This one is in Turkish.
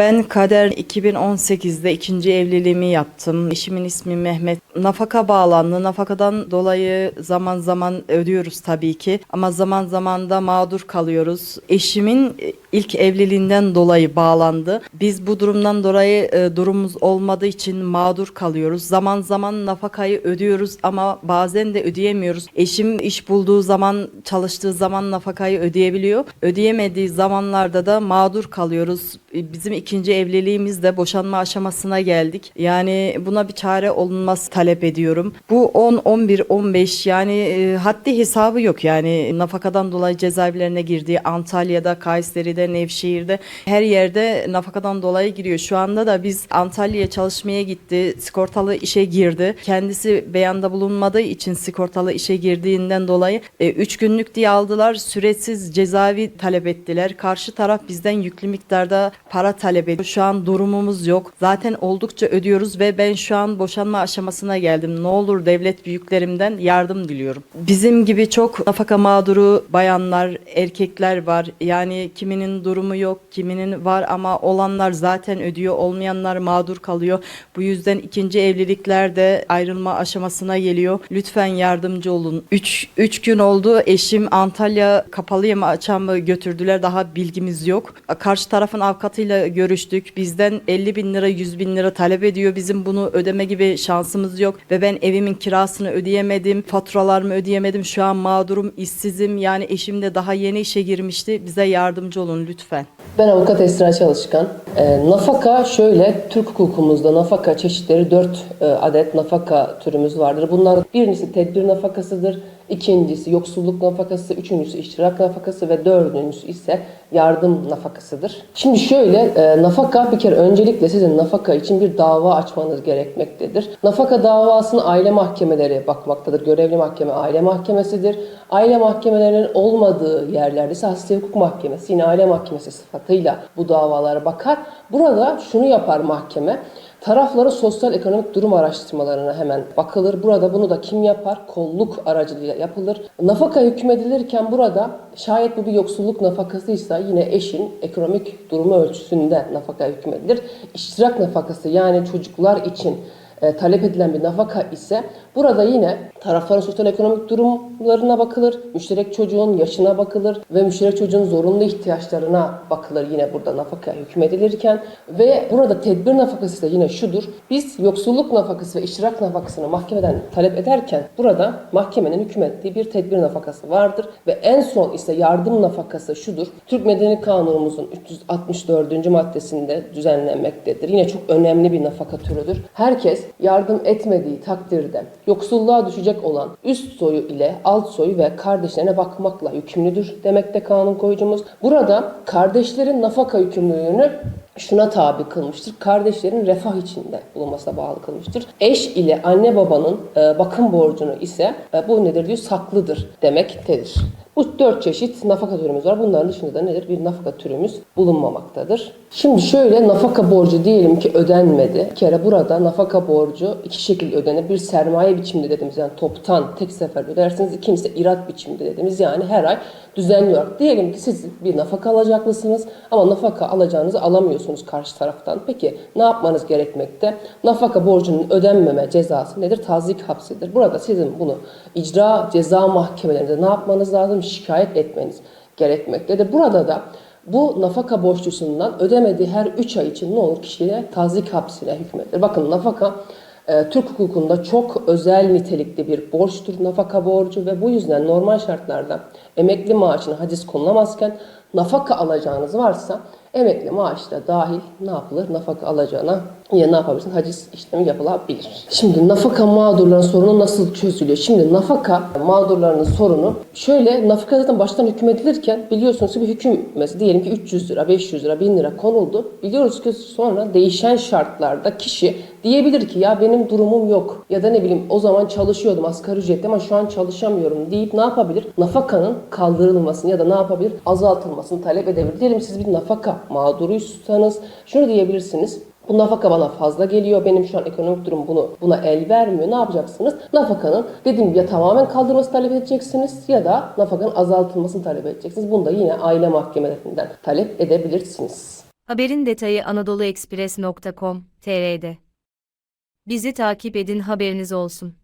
Ben Kader 2018'de ikinci evliliğimi yaptım. Eşimin ismi Mehmet. Nafaka bağlandı. Nafakadan dolayı zaman zaman ödüyoruz tabii ki. Ama zaman zaman da mağdur kalıyoruz. Eşimin ilk evliliğinden dolayı bağlandı. Biz bu durumdan dolayı e, durumumuz olmadığı için mağdur kalıyoruz. Zaman zaman nafakayı ödüyoruz ama bazen de ödeyemiyoruz. Eşim iş bulduğu zaman, çalıştığı zaman nafakayı ödeyebiliyor. Ödeyemediği zamanlarda da mağdur kalıyoruz. E, Bizim ikinci evliliğimizde boşanma aşamasına geldik. Yani buna bir çare olunması talep ediyorum. Bu 10, 11, 15 yani e, haddi hesabı yok. Yani nafakadan dolayı cezaevlerine girdiği Antalya'da, Kayseri'de, Nevşehir'de her yerde nafakadan dolayı giriyor. Şu anda da biz Antalya'ya çalışmaya gitti. Sigortalı işe girdi. Kendisi beyanda bulunmadığı için sigortalı işe girdiğinden dolayı 3 günlük diye aldılar. Süresiz cezaevi talep ettiler. Karşı taraf bizden yüklü miktarda para talep ediyor. Şu an durumumuz yok. Zaten oldukça ödüyoruz ve ben şu an boşanma aşamasına geldim. Ne olur devlet büyüklerimden yardım diliyorum. Bizim gibi çok nafaka mağduru bayanlar, erkekler var. Yani kiminin durumu yok, kiminin var ama olanlar zaten ödüyor, olmayanlar mağdur kalıyor. Bu yüzden ikinci evlilikler de ayrılma aşamasına geliyor. Lütfen yardımcı olun. 3 3 gün oldu. Eşim Antalya kapalıya mı açığa mı götürdüler. Daha bilgimiz yok. Karşı tarafın avukatıyla görüştük. Bizden 50 bin lira 100 bin lira talep ediyor. Bizim bunu ödeme gibi şansımız yok. Ve ben evimin kirasını ödeyemedim. Faturalarımı ödeyemedim. Şu an mağdurum, işsizim. Yani eşim de daha yeni işe girmişti. Bize yardımcı olun lütfen. Ben avukat Esra Çalışkan. E, nafaka şöyle, Türk hukukumuzda nafaka çeşitleri 4 adet nafaka türümüz vardır. Bunlar birincisi tedbir nafakasıdır, ikincisi yoksulluk nafakası, üçüncüsü iştirak nafakası ve dördüncüsü ise yardım nafakasıdır. Şimdi şöyle, e, nafaka bir kere öncelikle sizin nafaka için bir dava açmanız gerekmektedir. Nafaka davasını aile mahkemeleri bakmaktadır. Görevli mahkeme aile mahkemesidir. Aile mahkemelerinin olmadığı yerlerde ise Asliye Hukuk Mahkemesi yine aile mahkemesi sıfatıyla bu davalara bakar. Burada şunu yapar mahkeme. Tarafların sosyal ekonomik durum araştırmalarına hemen bakılır. Burada bunu da kim yapar? Kolluk aracılığıyla yapılır. Nafaka hükmedilirken burada şayet bu bir yoksulluk nafakasıysa yine eşin ekonomik durumu ölçüsünde nafaka hükmedilir. İştirak nafakası yani çocuklar için e, talep edilen bir nafaka ise burada yine tarafların sosyal ekonomik durumlarına bakılır, müşterek çocuğun yaşına bakılır ve müşterek çocuğun zorunlu ihtiyaçlarına bakılır yine burada nafaka hükmedilirken ve burada tedbir nafakası da yine şudur. Biz yoksulluk nafakası ve iştirak nafakasını mahkemeden talep ederken burada mahkemenin hükmettiği bir tedbir nafakası vardır ve en son ise yardım nafakası şudur. Türk Medeni Kanunumuzun 364. maddesinde düzenlenmektedir. Yine çok önemli bir nafaka türüdür. Herkes yardım etmediği takdirde yoksulluğa düşecek olan üst soyu ile alt soyu ve kardeşlerine bakmakla yükümlüdür demekte kanun koyucumuz. Burada kardeşlerin nafaka yükümlülüğünü şuna tabi kılmıştır. Kardeşlerin refah içinde bulunmasına bağlı kılmıştır. Eş ile anne babanın e, bakım borcunu ise e, bu nedir diyor saklıdır demektedir. Bu dört çeşit nafaka türümüz var. Bunların dışında da nedir? Bir nafaka türümüz bulunmamaktadır. Şimdi şöyle nafaka borcu diyelim ki ödenmedi. Bir kere burada nafaka borcu iki şekilde ödenir. Bir sermaye biçiminde dediğimiz yani toptan tek sefer ödersiniz. İkincisi irat biçiminde dediğimiz yani her ay düzenli olarak. Diyelim ki siz bir nafaka alacaklısınız ama nafaka alacağınızı alamıyorsunuz karşı taraftan. Peki ne yapmanız gerekmekte? Nafaka borcunun ödenmeme cezası nedir? Tazik hapsidir. Burada sizin bunu icra ceza mahkemelerinde ne yapmanız lazım? Şikayet etmeniz gerekmektedir. Burada da bu nafaka borçlusundan ödemediği her 3 ay için ne olur kişiye tazik hapsine hükmedilir. Bakın nafaka e, Türk hukukunda çok özel nitelikli bir borçtur nafaka borcu ve bu yüzden normal şartlarda emekli maaşına haciz konulamazken nafaka alacağınız varsa emekli maaşı da dahil ne yapılır? Nafaka alacağına yine ne yapabilirsin? Haciz işlemi yapılabilir. Şimdi nafaka mağdurların sorunu nasıl çözülüyor? Şimdi nafaka mağdurlarının sorunu şöyle nafaka zaten baştan hükmedilirken biliyorsunuz ki bir hüküm mesela diyelim ki 300 lira, 500 lira, 1000 lira konuldu. Biliyoruz ki sonra değişen şartlarda kişi diyebilir ki ya benim durumum yok ya da ne bileyim o zaman çalışıyordum asgari ücretli ama şu an çalışamıyorum deyip ne yapabilir? Nafakanın kaldırılmasını ya da ne yapabilir? Azaltılmasını talep edebilir. Diyelim siz bir nafaka mağduruysanız şunu diyebilirsiniz. Bu nafaka bana fazla geliyor. Benim şu an ekonomik durum bunu buna el vermiyor. Ne yapacaksınız? Nafakanın dediğim ya tamamen kaldırılması talep edeceksiniz ya da nafakanın azaltılmasını talep edeceksiniz. Bunu da yine aile mahkemelerinden talep edebilirsiniz. Haberin detayı anadoluekspres.com.tr'de. Bizi takip edin haberiniz olsun.